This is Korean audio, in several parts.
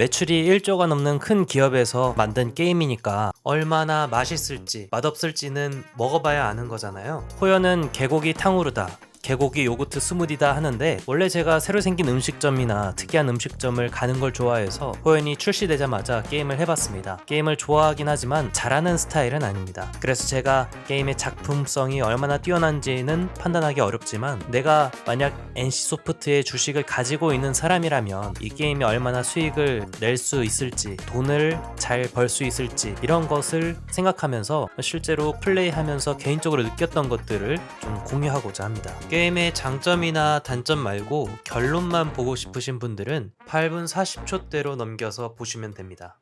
매출이 1조가 넘는 큰 기업에서 만든 게임이니까 얼마나 맛있을지 맛없을지는 먹어봐야 아는 거잖아요. 호연은 개고기 탕후루다. 개고기 요거트 스무디다 하는데 원래 제가 새로 생긴 음식점이나 특이한 음식점을 가는 걸 좋아해서 호연이 출시되자마자 게임을 해봤습니다. 게임을 좋아하긴 하지만 잘하는 스타일은 아닙니다. 그래서 제가 게임의 작품성이 얼마나 뛰어난지는 판단하기 어렵지만 내가 만약 NC소프트의 주식을 가지고 있는 사람이라면 이 게임이 얼마나 수익을 낼 수 있을지 돈을 잘 벌 수 있을지 이런 것을 생각하면서 실제로 플레이하면서 개인적으로 느꼈던 것들을 좀 공유하고자 합니다. 게임의 장점이나 단점 말고 결론만 보고 싶으신 분들은 8분 40초대로 넘겨서 보시면 됩니다.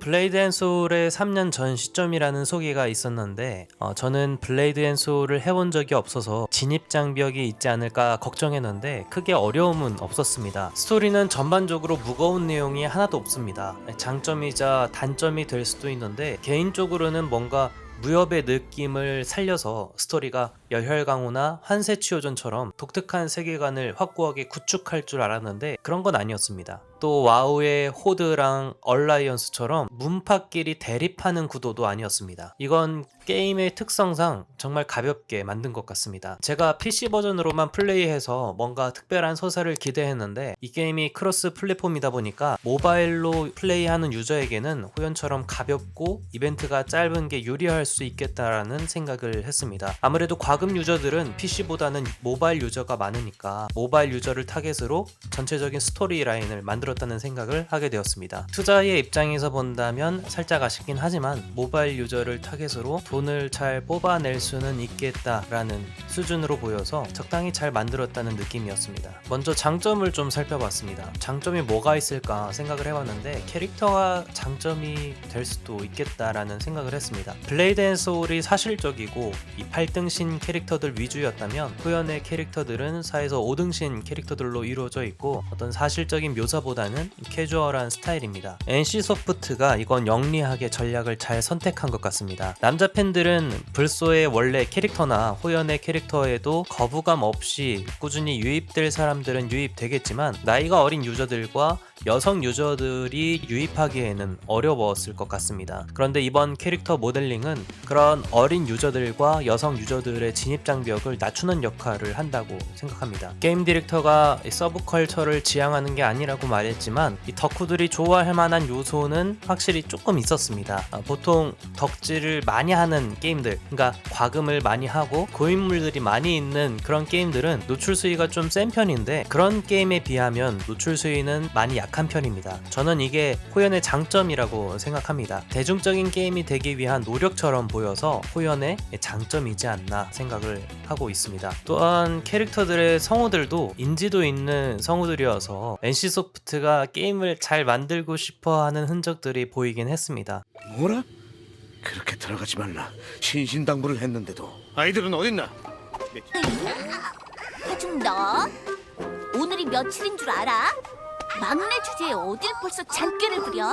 블레이드 앤 소울의 3년 전 시점이라는 소개가 있었는데 어, 저는 블레이드 앤 소울을 해본 적이 없어서 진입 장벽이 있지 않을까 걱정했는데 크게 어려움은 없었습니다. 스토리는 전반적으로 무거운 내용이 하나도 없습니다. 장점이자 단점이 될 수도 있는데 개인적으로는 뭔가 무협의 느낌을 살려서 스토리가 열혈강호나 환세치효전처럼 독특한 세계관을 확고하게 구축할 줄 알았는데 그런 건 아니었습니다. 또 와우의 호드랑 얼라이언스처럼 문파끼리 대립하는 구도도 아니었습니다. 이건 게임의 특성상 정말 가볍게 만든 것 같습니다. 제가 PC 버전으로만 플레이해서 뭔가 특별한 서사를 기대했는데 이 게임이 크로스 플랫폼이다 보니까 모바일로 플레이하는 유저에게는 호연처럼 가볍고 이벤트가 짧은 게 유리할 수 있겠다라는 생각을 했습니다. 아무래도 과금 유저들은 PC보다는 모바일 유저가 많으니까 모바일 유저를 타겟으로 전체적인 스토리 라인을 만들 었다는 생각을 하게 되었습니다. 투자의 입장에서 본다면 살짝 아쉽긴 하지만 모바일 유저를 타겟으로 돈을 잘 뽑아낼 수는 있겠다라는 수준으로 보여서 적당히 잘 만들었다는 느낌이었습니다. 먼저 장점을 좀 살펴봤습니다. 장점이 뭐가 있을까 생각을 해봤는데 캐릭터가 장점이 될 수도 있겠다라는 생각을 했습니다. 블레이드 앤 소울이 사실적이고 이 8등신 캐릭터들 위주였다면 후연의 캐릭터들은 4에서 5등신 캐릭터들로 이루어져 있고 어떤 사실적인 묘사보다는 캐주얼한 스타일입니다. NC 소프트가 이건 영리하게 전략을 잘 선택한 것 같습니다. 남자 팬들은 불소의 원래 캐릭터나 호연의 캐릭터 에도 거부감 없이 꾸준히 유입될 사람들은 유입되겠지만 나이가 어린 유저들과 여성 유저들이 유입하기에는 어려웠을 것 같습니다. 그런데 이번 캐릭터 모델링은 그런 어린 유저들과 여성 유저들의 진입 장벽을 낮추는 역할을 한다고 생각합니다. 게임 디렉터가 이 서브컬처를 지향하는 게 아니라고 말했지만 이 덕후들이 좋아할 만한 요소는 확실히 조금 있었습니다. 아, 보통 덕질을 많이 하는 게임들, 그러니까 과금을 많이 하고 고인물들 이 많이 있는 그런 게임들은 노출 수위가 좀 센 편인데 그런 게임에 비하면 노출 수위는 많이 약한 편입니다. 저는 이게 호연의 장점이라고 생각합니다. 대중적인 게임이 되기 위한 노력처럼 보여서 호연의 장점이지 않나 생각을 하고 있습니다. 또한 캐릭터들의 성우들도 인지도 있는 성우들이어서 NC소프트가 게임을 잘 만들고 싶어 하는 흔적들이 보이긴 했습니다. 뭐라? 그렇게 들어가지 말라. 신신당부를 했는데도 아이들은 어딨나? 해준 너 오늘이 며칠인 줄 알아? 막내 주제에 어딜 벌써 잔꾀를 부려?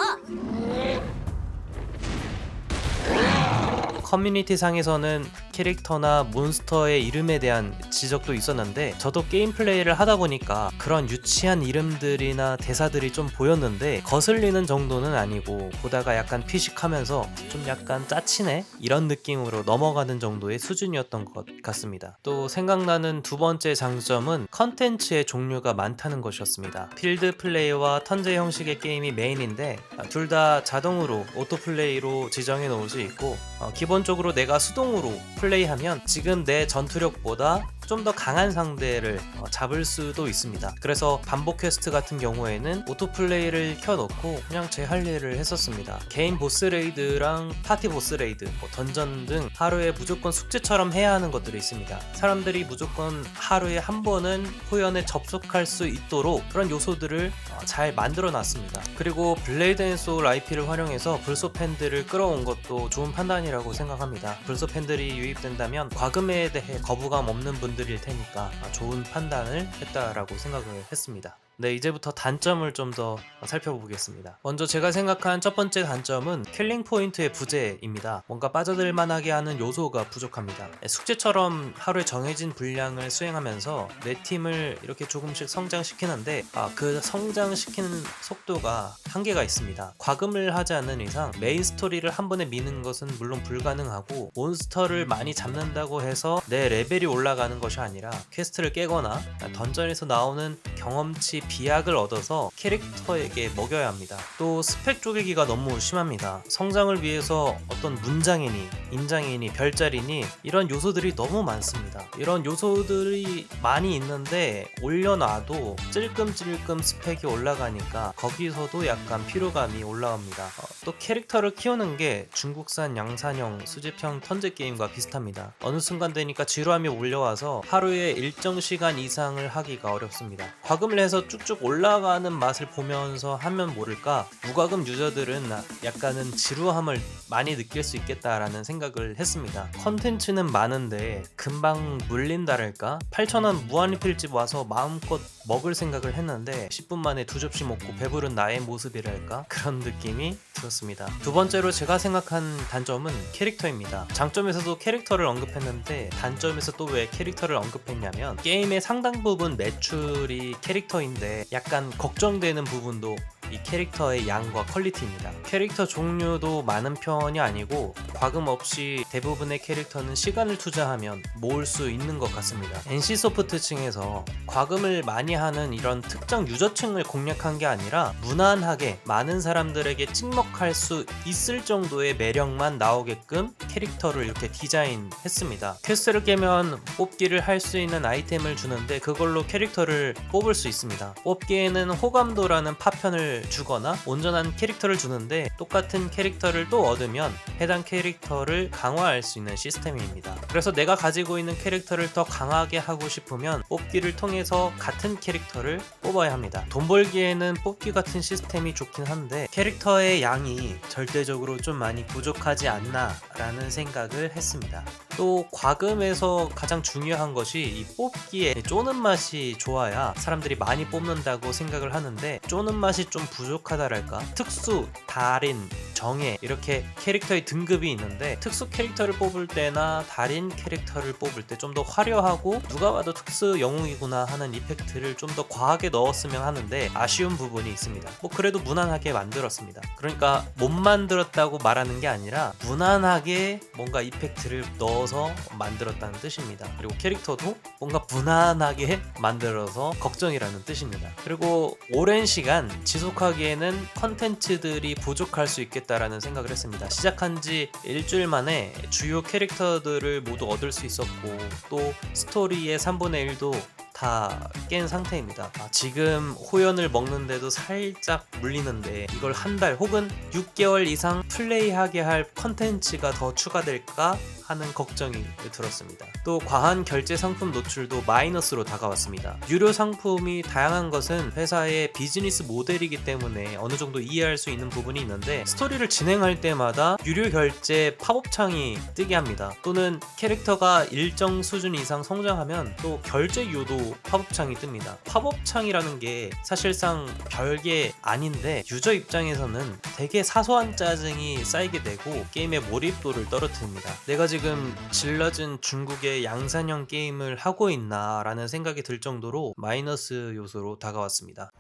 커뮤니티 상에서는 캐릭터나 몬스터의 이름에 대한 지적도 있었는데 저도 게임 플레이를 하다 보니까 그런 유치한 이름들이나 대사들이 좀 보였는데 거슬리는 정도는 아니고 보다가 약간 피식하면서 좀 약간 짜치네 이런 느낌으로 넘어가는 정도의 수준이었던 것 같습니다. 또 생각나는 두 번째 장점은 컨텐츠의 종류가 많다는 것이었습니다. 필드 플레이와 턴제 형식의 게임이 메인인데 둘 다 자동으로 오토 플레이로 지정해 놓을 수 있고 어, 기본적으로 내가 수동으로 플레이 하면 지금 내 전투력보다 좀 더 강한 상대를 어, 잡을 수도 있습니다. 그래서 반복 퀘스트 같은 경우에는 오토플레이를 켜놓고 그냥 제 할 일을 했었습니다. 개인 보스 레이드랑 파티 보스 레이드, 뭐 던전 등 하루에 무조건 숙제처럼 해야 하는 것들이 있습니다. 사람들이 무조건 하루에 한 번은 호연에 접속할 수 있도록 그런 요소들을 어, 잘 만들어 놨습니다. 그리고 블레이드 앤 소울 IP를 활용해서 불소 팬들을 끌어온 것도 좋은 판단이라고 생각합니다. 불소 팬들이 유입된다면 과금에 대해 거부감 없는 분들 일 테니까 좋은 판단을 했다라고 생각을 했습니다. 네, 이제부터 단점을 좀 더 살펴보겠습니다. 먼저 제가 생각한 첫 번째 단점은 킬링 포인트의 부재입니다. 뭔가 빠져들 만하게 하는 요소가 부족합니다. 네, 숙제처럼 하루에 정해진 분량을 수행하면서 내 팀을 이렇게 조금씩 성장시키는데 아, 그 성장시키는 속도가 한계가 있습니다. 과금을 하지 않는 이상 메인 스토리를 한 번에 미는 것은 물론 불가능하고 몬스터를 많이 잡는다고 해서 내 레벨이 올라가는 것이 아니라 퀘스트를 깨거나 던전에서 나오는 경험치 비약을 얻어서 캐릭터에게 먹여야 합니다. 또 스펙 쪼개기가 너무 심합니다. 성장을 위해서 어떤 문장이니 인장이니 별자리니 이런 요소들이 너무 많습니다. 이런 요소들이 많이 있는데 올려놔도 찔끔찔끔 스펙이 올라가니까 거기서도 약간 피로감이 올라옵니다. 어, 또 캐릭터를 키우는 게 중국산 양산형 수집형 턴제 게임과 비슷합니다. 어느 순간 되니까 지루함이 올려와서 하루에 일정 시간 이상을 하기가 어렵습니다. 과금을 해서 쭉쭉 올라가는 맛을 보면서 하면 모를까 무과금 유저들은 약간은 지루함을 많이 느낄 수 있겠다라는 생각을 했습니다. 컨텐츠는 많은데 금방 물린다랄까? 8,000원 무한리필집 와서 마음껏 먹을 생각을 했는데 10분 만에 두 접시 먹고 배부른 나의 모습이랄까? 그런 느낌이 들었습니다. 두 번째로 제가 생각한 단점은 캐릭터입니다. 장점에서도 캐릭터를 언급했는데 단점에서 또 왜 캐릭터를 언급했냐면 게임의 상당 부분 매출이 캐릭터인데 약간 걱정되는 부분도 이 캐릭터의 양과 퀄리티입니다. 캐릭터 종류도 많은 편이 아니고 과금 없이 대부분의 캐릭터는 시간을 투자하면 모을 수 있는 것 같습니다. NC소프트 층에서 과금을 많이 하는 이런 특정 유저층을 공략한 게 아니라 무난하게 많은 사람들에게 찍먹할 수 있을 정도의 매력만 나오게끔 캐릭터를 이렇게 디자인했습니다. 퀘스트를 깨면 뽑기를 할 수 있는 아이템을 주는데 그걸로 캐릭터를 뽑을 수 있습니다. 뽑기에는 호감도라는 파편을 주거나 온전한 캐릭터를 주는데 똑같은 캐릭터를 또 얻으면 해당 캐릭터를 강화할 수 있는 시스템입니다. 그래서 내가 가지고 있는 캐릭터를 더 강하게 하고 싶으면 뽑기를 통해서 같은 캐릭터를 뽑아야 합니다. 돈 벌기에는 뽑기 같은 시스템이 좋긴 한데 캐릭터의 양이 절대적으로 좀 많이 부족하지 않나 라는 생각을 했습니다. 또 과금에서 가장 중요한 것이 이 뽑기에 쪼는 맛이 좋아야 사람들이 많이 뽑는다고 생각을 하는데 쪼는 맛이 좀 부족하다랄까? 특수, 달인, 정예 이렇게 캐릭터의 등급이 있는데 특수 캐릭터를 뽑을 때나 달인 캐릭터를 뽑을 때 좀 더 화려하고 누가 봐도 특수 영웅이구나 하는 이펙트를 좀 더 과하게 넣었으면 하는데 아쉬운 부분이 있습니다. 뭐 그래도 무난하게 만들었습니다. 그러니까 못 만들었다고 말하는 게 아니라 무난하게 뭔가 이펙트를 넣어서 만들었다는 뜻입니다. 그리고 캐릭터도 뭔가 무난하게 만들어서 걱정이라는 뜻입니다. 그리고 오랜 시간 지속하기에는 컨텐츠들이 부족할 수 있 겠다라는 생각을 했습니다. 시작한 지 일주일 만에 주요 캐릭터들을 모두 얻을 수 있었고 또 스토리의 3분의 1도 다 깬 상태입니다. 아, 지금 호연을 먹는데도 살짝 물리는데 이걸 한 달 혹은 6개월 이상 플레이하게 할 컨텐츠가 더 추가될까 하는 걱정이 들었습니다. 또 과한 결제 상품 노출도 마이너스로 다가왔습니다. 유료 상품이 다양한 것은 회사의 비즈니스 모델이기 때문에 어느 정도 이해할 수 있는 부분이 있는데 스토리를 진행할 때마다 유료 결제 팝업창이 뜨게 합니다. 또는 캐릭터가 일정 수준 이상 성장하면 또 결제 유도 팝업창이 뜹니다. 팝업창이라는 게 사실상 별게 아닌데 유저 입장에서는 되게 사소한 짜증이 쌓이게 되고 게임의 몰입도를 떨어뜨립니다. 내가 지금 질러진 중국의 양산형 게임을 하고 있나 라는 생각이 들 정도로 마이너스 요소로 다가왔습니다.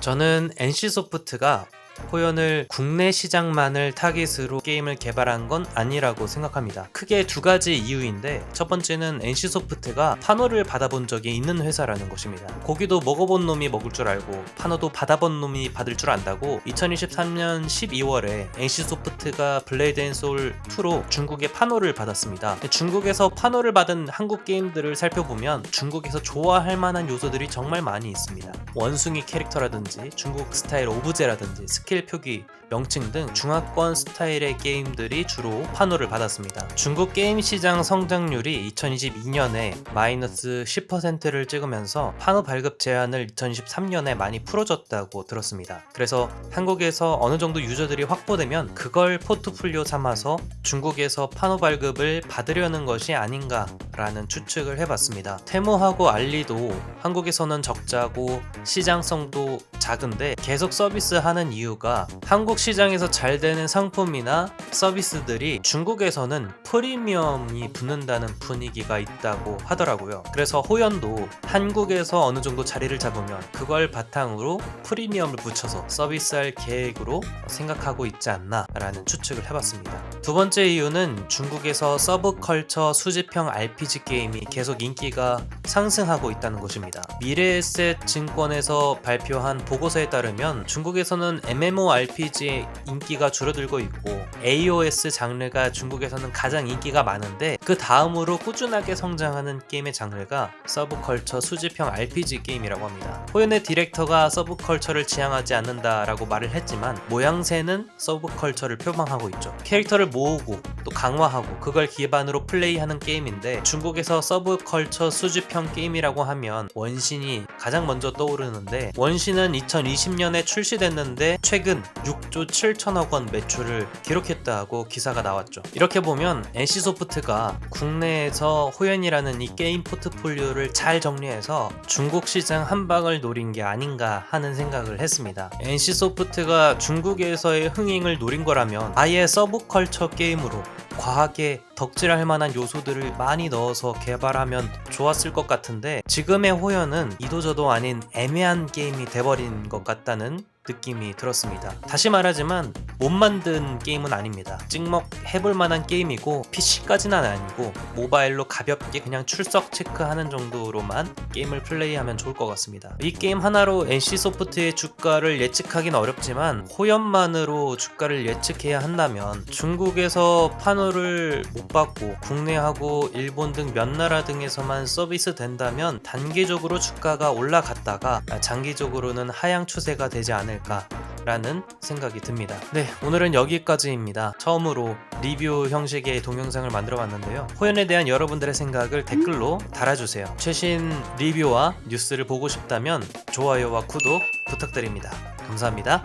저는 NC소프트가 호연을 국내 시장만을 타깃으로 게임을 개발한 건 아니라고 생각합니다. 크게 두 가지 이유인데 첫 번째는 NC소프트가 판호를 받아본 적이 있는 회사라는 것입니다. 고기도 먹어본 놈이 먹을 줄 알고 판호도 받아본 놈이 받을 줄 안다고 2023년 12월에 NC소프트가 블레이드 앤 소울 2로 중국의 판호를 받았습니다. 중국에서 판호를 받은 한국 게임들을 살펴보면 중국에서 좋아할 만한 요소들이 정말 많이 있습니다. 원숭이 캐릭터라든지 중국 스타일 오브제라든지 스킬 표기 명칭 등 중화권 스타일의 게임들이 주로 판호를 받았습니다. 중국 게임 시장 성장률이 2022년에 마이너스 10%를 찍으면서 판호 발급 제한을 2023년에 많이 풀어줬다고 들었습니다. 그래서 한국에서 어느 정도 유저들이 확보되면 그걸 포트폴리오 삼아서 중국에서 판호 발급을 받으려는 것이 아닌가라는 추측을 해봤습니다. 테무하고 알리도 한국에서는 적자고 시장성도 작은데 계속 서비스하는 이유가 한국 시장에서 잘 되는 상품이나 서비스들이 중국에서는 프리미엄이 붙는다는 분위기가 있다고 하더라고요. 그래서 호연도 한국에서 어느 정도 자리를 잡으면 그걸 바탕으로 프리미엄을 붙여서 서비스할 계획으로 생각하고 있지 않나라는 추측을 해봤습니다. 두 번째 이유는 중국에서 서브컬처 수집형 RPG 게임이 계속 인기가 상승하고 있다는 것입니다. 미래에셋 증권에서 발표한 보고서에 따르면 중국에서는 MMORPG 의 인기가 줄어들고 있고 AOS 장르가 중국에서는 가장 인기가 많은데 그 다음으로 꾸준하게 성장하는 게임의 장르가 서브컬처 수집형 RPG 게임이라고 합니다. 호연의 디렉터가 서브컬처를 지향하지 않는다라고 말을 했지만 모양새는 서브컬처를 표방하고 있죠. 캐릭터를 모으고 또 강화하고 그걸 기반으로 플레이하는 게임인데 중국에서 서브컬처 수집형 게임이라고 하면 원신이 가장 먼저 떠오르는데 원신은 2020년에 출시됐는데 최근 6조 7천억 원 매출을 기록했다고 기사가 나왔죠. 이렇게 보면 NC소프트가 국내에서 호연이라는 이 게임 포트폴리오를 잘 정리해서 중국 시장 한 방을 노린 게 아닌가 하는 생각을 했습니다. NC소프트가 중국에서의 흥행을 노린 거라면 아예 서브컬처 게임으로 과하게 덕질할 만한 요소들을 많이 넣어서 개발하면 좋았을 것 같은데 지금의 호연은 이도저도 아닌 애매한 게임이 돼버린 것 같다는 느낌이 들었습니다. 다시 말하지만 못 만든 게임은 아닙니다. 찍먹 해볼 만한 게임이고 PC까지는 아니고 모바일로 가볍게 그냥 출석 체크하는 정도로만 게임을 플레이하면 좋을 것 같습니다. 이 게임 하나로 NC 소프트의 주가를 예측하기는 어렵지만 호연만으로 주가를 예측해야 한다면 중국에서 판호를 못 받고 국내하고 일본 등 몇 나라 등에서만 서비스 된다면 단기적으로 주가가 올라갔다가 장기적으로는 하향 추세가 되지 않을까 라는 생각이 듭니다. 네, 오늘은 여기까지입니다. 처음으로 리뷰 형식의 동영상을 만들어 봤는데요. 호연에 대한 여러분들의 생각을 댓글로 달아주세요. 최신 리뷰와 뉴스를 보고 싶다면 좋아요와 구독 부탁드립니다. 감사합니다.